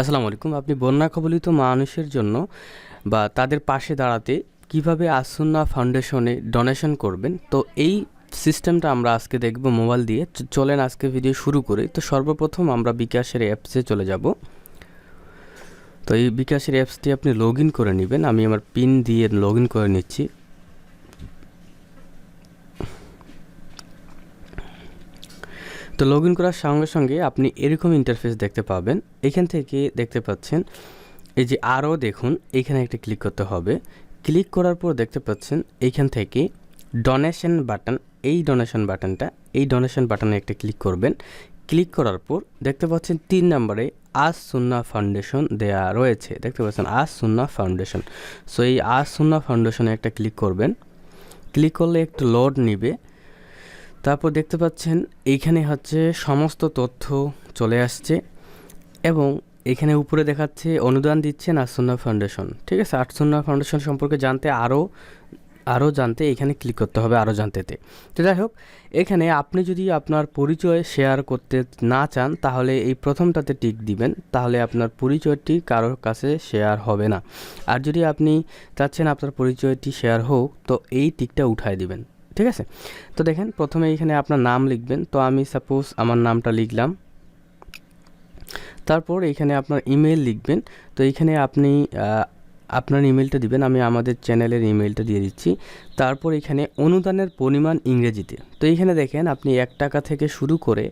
আসসালামু আলাইকুম। আপনি বন্যা কবলিত মানুষের জন্য বা তাদের পাশে দাঁড়াতে কীভাবে আসুন্না ফাউন্ডেশনে ডোনেশন করবেন? তো এই সিস্টেমটা আমরা আজকে দেখব মোবাইল দিয়ে। চলেন আজকে ভিডিও শুরু করি। তো সর্বপ্রথম আমরা বিকাশের অ্যাপসে চলে যাব। তো এই বিকাশের অ্যাপসটি আপনি লগ করে নেবেন। আমি আমার পিন দিয়ে লগ করে নিচ্ছি। তো লগ ইন করার সঙ্গে সঙ্গে আপনি এরকম ইন্টারফেস দেখতে পাবেন। এখান থেকে দেখতে পাচ্ছেন, এই যে আরও দেখুন, এখানে একটা ক্লিক করতে হবে। ক্লিক করার পর দেখতে পাচ্ছেন এইখান থেকে ডোনেশন বাটন এই ডোনেশন বাটনটা এই ডোনেশন বাটনে একটা ক্লিক করবেন। ক্লিক করার পর দেখতে পাচ্ছেন, তিন নম্বরে আজ সুন্না ফাউন্ডেশন দেয়া রয়েছে। দেখতে পাচ্ছেন আজ সুন্না ফাউন্ডেশন সো এই আজ সুন্না ফাউন্ডেশনে একটা ক্লিক করবেন। ক্লিক করলে একটু লোড নিবে। তারপর দেখতে পাচ্ছেন এইখানে হচ্ছে সমস্ত তথ্য চলে আসছে এবং এখানে উপরে দেখাচ্ছে অনুদান দিচ্ছেন আসন্না ফাউন্ডেশন। ঠিক আছে? আটসন্না ফাউন্ডেশন সম্পর্কে জানতে আরও আরও জানতে এখানে ক্লিক করতে হবে আরও জানতেতে তো। যাই হোক, এখানে আপনি যদি আপনার পরিচয় শেয়ার করতে না চান, তাহলে এই প্রথমটাতে টিক দিবেন, তাহলে আপনার পরিচয়টি কারোর কাছে শেয়ার হবে না। আর যদি আপনি চাচ্ছেন আপনার পরিচয়টি শেয়ার হোক, তো এই টিকটা উঠায় দিবেন। ঠিক আছে? তো দেখেন, প্রথমে এখানে আপনার নাম লিখবেন। তো আমি সাপোজ আমার নামটা লিখলাম। তারপর এখানে আপনার ইমেল লিখবেন। তো এখানে আপনি আপনার ইমেলটা দিবেন। আমি আমাদের চ্যানেলের ইমেলটা দিয়ে দিচ্ছি। তারপর এখানে অনুদানের পরিমাণ ইংরেজিতে। তো এখানে দেখেন, আপনি এক টাকা থেকে শুরু করে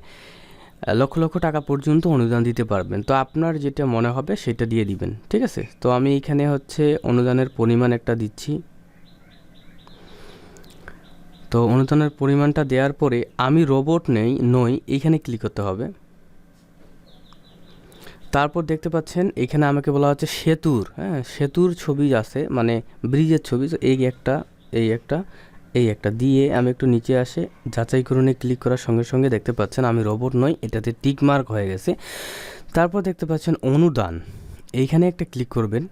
লক্ষ লক্ষ টাকা পর্যন্ত অনুদান দিতে পারবেন। তো আপনার যেটা মনে হবে সেটা দিয়ে দিবেন। ঠিক আছে? তো আমি এখানে হচ্ছে অনুদানের পরিমাণ একটা দিচ্ছি। তো অনুদানের পরিমাণটা দেওয়ার পরে আমি রোবট নেই, নই এইখানে ক্লিক করতে হবে। তারপর দেখতে পাচ্ছেন এখানে আমাকে বলা হচ্ছে সেতুর হ্যাঁ সেতুর ছবি আছে মানে ব্রিজের ছবি, তো এই একটা এই একটা এই একটা। দিয়ে আমি একটু নিচে আসে, যাচাই করুনে ক্লিক করার সঙ্গে সঙ্গে দেখতে পাচ্ছেন আমি রোবট নই, এটাতে টিক মার্ক হয়ে গেছে। তারপর দেখতে পাচ্ছেন অনুদান, এইখানে একটা ক্লিক করবেন।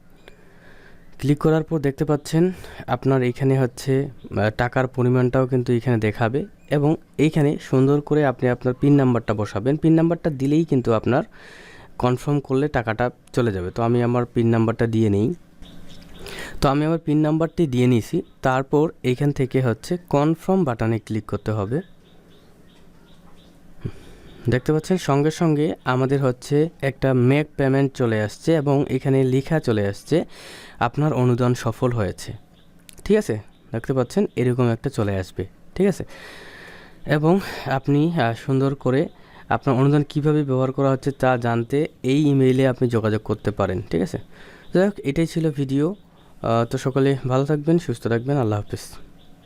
ক্লিক করার পর দেখতে পাচ্ছেন আপনার এইখানে হচ্ছে টাকার পরিমাণটাও কিন্তু এখানে দেখাবে এবং এইখানে সুন্দর করে আপনি আপনার পিন নাম্বারটা বসাবেন। পিন নাম্বারটা দিলেই কিন্তু আপনার কনফার্ম করলে টাকাটা চলে যাবে। তো আমি আমার পিন নাম্বারটা দিয়ে নিই। তো আমি আমার পিন নাম্বারটি দিয়ে নিয়েছি। তারপর এইখান থেকে হচ্ছে কনফার্ম বাটনে ক্লিক করতে হবে। দেখতে পাচ্ছেন, সঙ্গে সঙ্গে আমাদের হচ্ছে একটা মেক পেমেন্ট চলে আসছে এবং এখানে লেখা চলে আসছে, আপনার অনুদান সফল হয়েছে। ঠিক আছে? দেখতে পাচ্ছেন, এরকম একটা চলে আসবে। ঠিক আছে? এবং আপনি সুন্দর করে আপনার অনুদান কীভাবে ব্যবহার করা হচ্ছে তা জানতে এই ইমেইলে আপনি যোগাযোগ করতে পারেন। ঠিক আছে? যাই হোক, এটাই ছিল ভিডিও তো সকলে ভালো থাকবেন, সুস্থ থাকবেন। আল্লাহ হাফিজ।